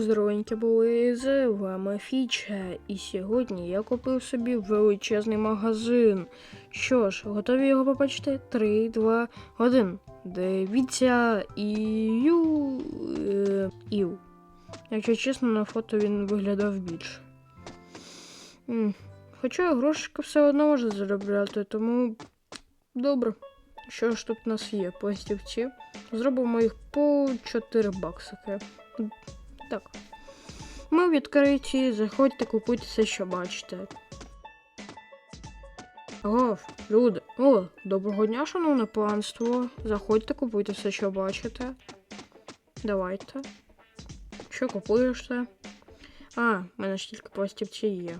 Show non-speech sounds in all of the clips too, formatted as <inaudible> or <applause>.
Здоровенькі були з вами Фіча, і сьогодні я купив собі величезний магазин. Що ж, готові його побачити? 3, 2, 1. Дивіться і ю. Е, іу. Якщо чесно, на фото він виглядав більше. Хоча грошики все одно можна заробляти, тому добре. Що ж тут у нас є? Пластівці. Зробимо їх по 4 баксики. Так. Ми відкриті, заходьте, купуйте все, що бачите. О, люди. О, доброго дня, шановне панство. Заходьте, купуйте все, що бачите. Давайте. Що купуєш ти? А, в мене ж тільки пластівці є.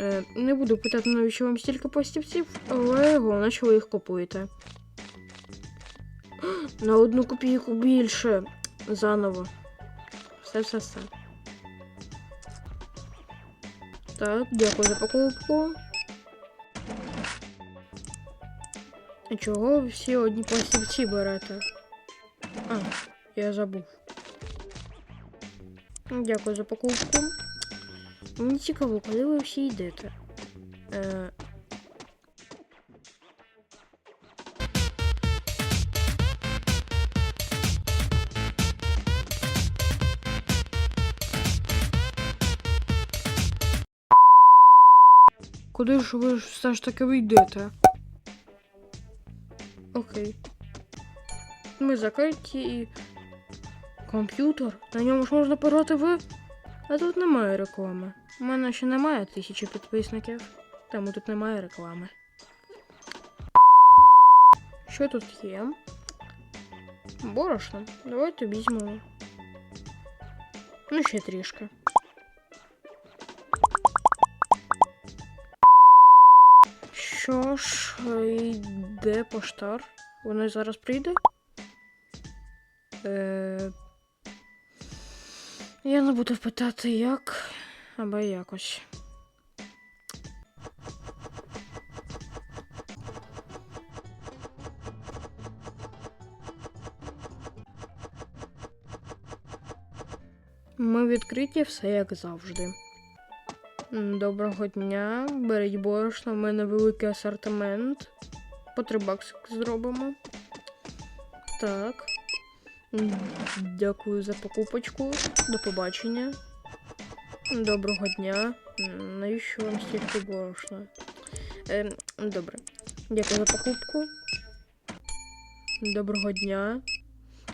Е, не буду питати, навіщо вам стільки пластівців, але головне, що ви їх купуєте. <gasps> На одну копійку більше. Заново. Все, все, все. Так, дякую за покупку. А чого ви всі одні пластівці берете? А, я забув. Дякую за покупку. Мені цікаво, коли ви всі йдете. Е... Куди ж ви ж все ж таки вийдете? Окей. Ми закриті і. Комп'ютер? На ньому ж можна пограти в. А тут немає реклами. У мене ще немає тисячі підписників, тому тут немає реклами. Що тут є? Борошно. Давайте візьмемо. Ну, ще трішки. Що ж, йде поштар? Воно зараз прийде? Е... Я не буду питати як, або якось. Ми відкриті все як завжди. Доброго дня. Беріть борошно, в мене великий асортимент. По три баксики зробимо. Так. Дякую за покупочку. До побачення. Доброго дня. Навіщо вам стільки борошна? Ем, добре. Дякую за покупку. Доброго дня.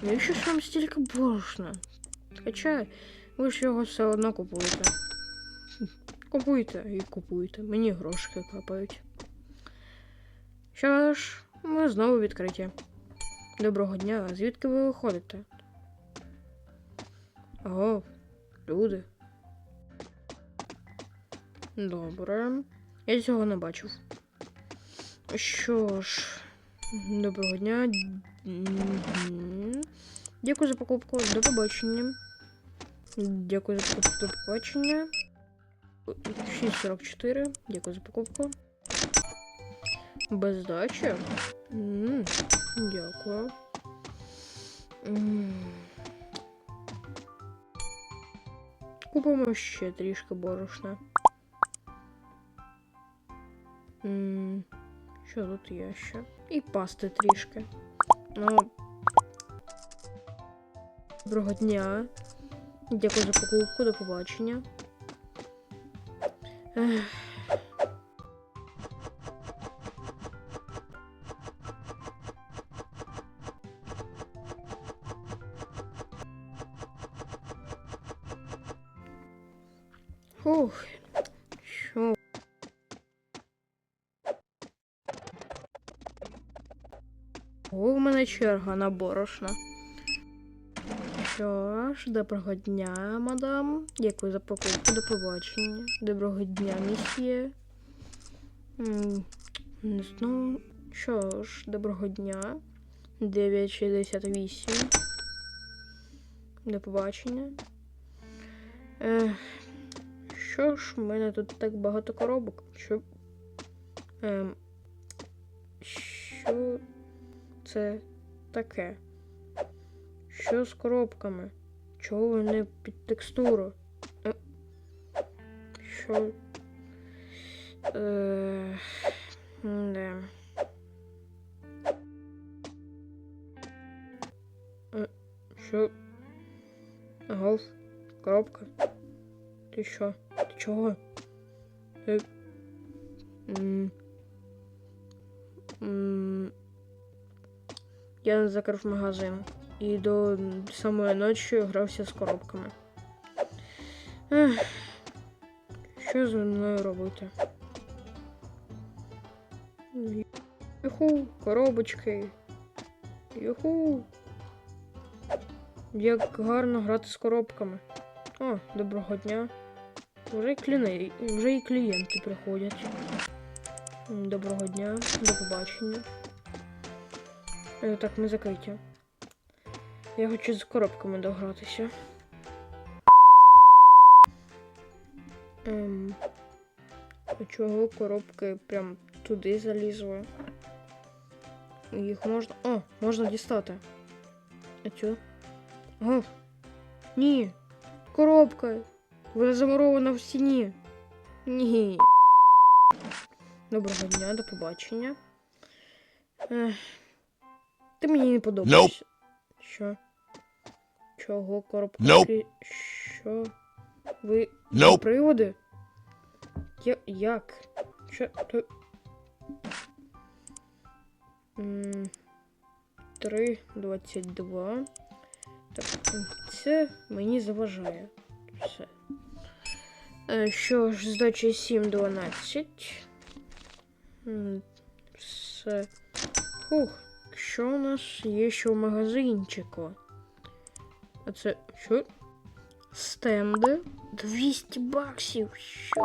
Навіщо ж вам стільки борошна? Хоча ви ж його все одно купуєте. Купуйте і купуйте. Мені грошики капають. Що ж, ми знову відкриті. Доброго дня, звідки ви виходите? Ого, люди. Добре. Я цього не бачив. Що ж, доброго дня. Дякую за покупку. До побачення. Дякую за покупку. До побачення. 6.44. Дякую за покупку. Без здачі. М, Дякую. М. Купимо ще трішки борошна. М, Що тут є ще? І пасти трішки. Ну. Доброго дня. Дякую за покупку, до побачення. Що? О, в мене черга на борошно. Що ж, доброго дня, мадам. Дякую за покупку, до побачення. Доброго дня, місьє. Знаю. Що ж, доброго дня. 968. До побачення. Ех, що ж, в мене тут так багато коробок. Що. Ем, що це таке? Що з коробками? чого ви не під текстуру? Е, Що? Е, да. Е, Що? Голф? Коробка? Ти що? Ти чого? Ти... Я закрив магазин і до самої ночі грався з коробками. Ех, що з мною робити? Юху, коробочки. Юху. Як гарно грати з коробками. О, доброго дня. Вже і, кліни... Вже і клієнти приходять. Доброго дня, до побачення. Е, Так, ми закриті. Я хочу з коробками догратися. Ем, а чого коробки прям туди залізли? Їх можна. О, можна дістати. А чо? О, ні. Коробка. Вона замурована в стіні. Ні. Доброго дня, до побачення. Ех, ти мені не подобаєшся. Що? Чого коробка? Nope. Що? Ви Nope. приводи? Я... Як? Що? То... М, 3, 22. Так, це мені заважає. Все. Е, Що ж, здача 7, 12. Все. Фух, що у нас є ще в магазинчику? А це що? Стенди? 200 баксів. Що?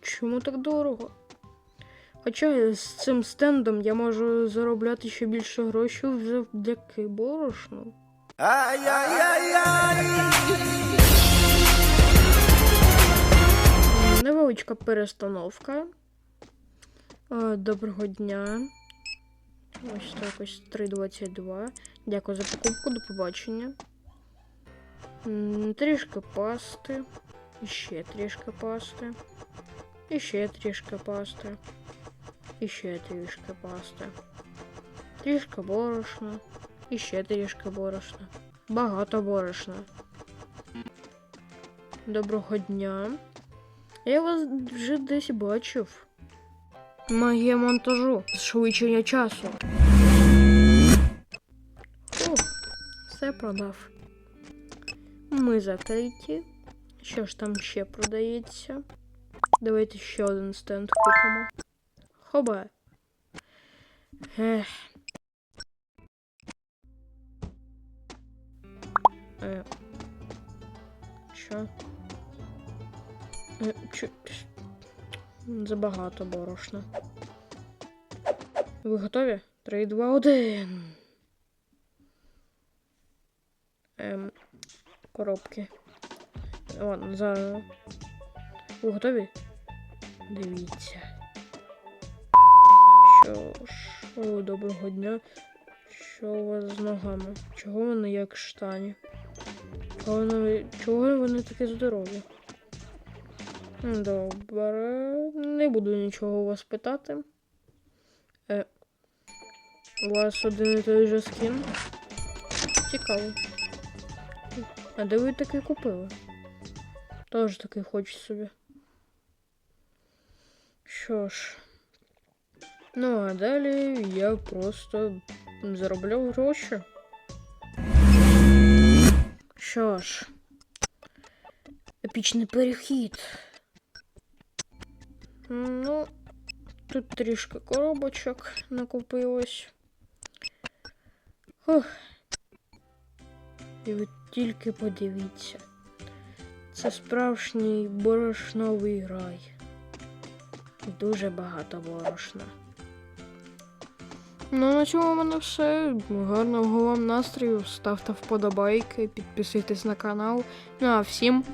Чому так дорого? Хоча з цим стендом я можу заробляти ще більше грошей завдяки борошну. Невеличка перестановка. Е, Доброго дня. Ось так ось 3,22. Дякую за покупку, до побачення. Трішки пасти. І ще трішки пасти. І ще трішки пасти. І ще трішки пасти. Трішки борошна. І ще трішки борошна. Багато борошна. Доброго дня. Я вас вже десь бачив. Магія монтажу. Зшвидшення часу. Фух, все продав. Ми закриті. Що ж там ще продається? Давайте ще один стенд купимо. Хоба. Ех. Е. Що? Е, чо- Забагато борошна. Ви готові? Три, два, один. Ем, коробки. Ладно, за. Ви готові? Дивіться. Що ж, о, доброго дня. Що у вас з ногами? Чого вони як штані? Чого вони, чого вони такі здорові? Добре, не буду нічого у вас питати. Е, у вас один і той же скін? Цікаво. А де ви такий купили? Тож такий хочу собі. Що ж. Ну, а далі я просто заробляв гроші. Що ж. Епічний перехід. Ну, тут трішки коробочок накопилось. Ох. І ви тільки подивіться. Це справжній борошновий рай. Дуже багато борошна. Ну, на цьому в мене все. Гарного вам настрою. Ставте вподобайки, підписуйтесь на канал. Ну а всім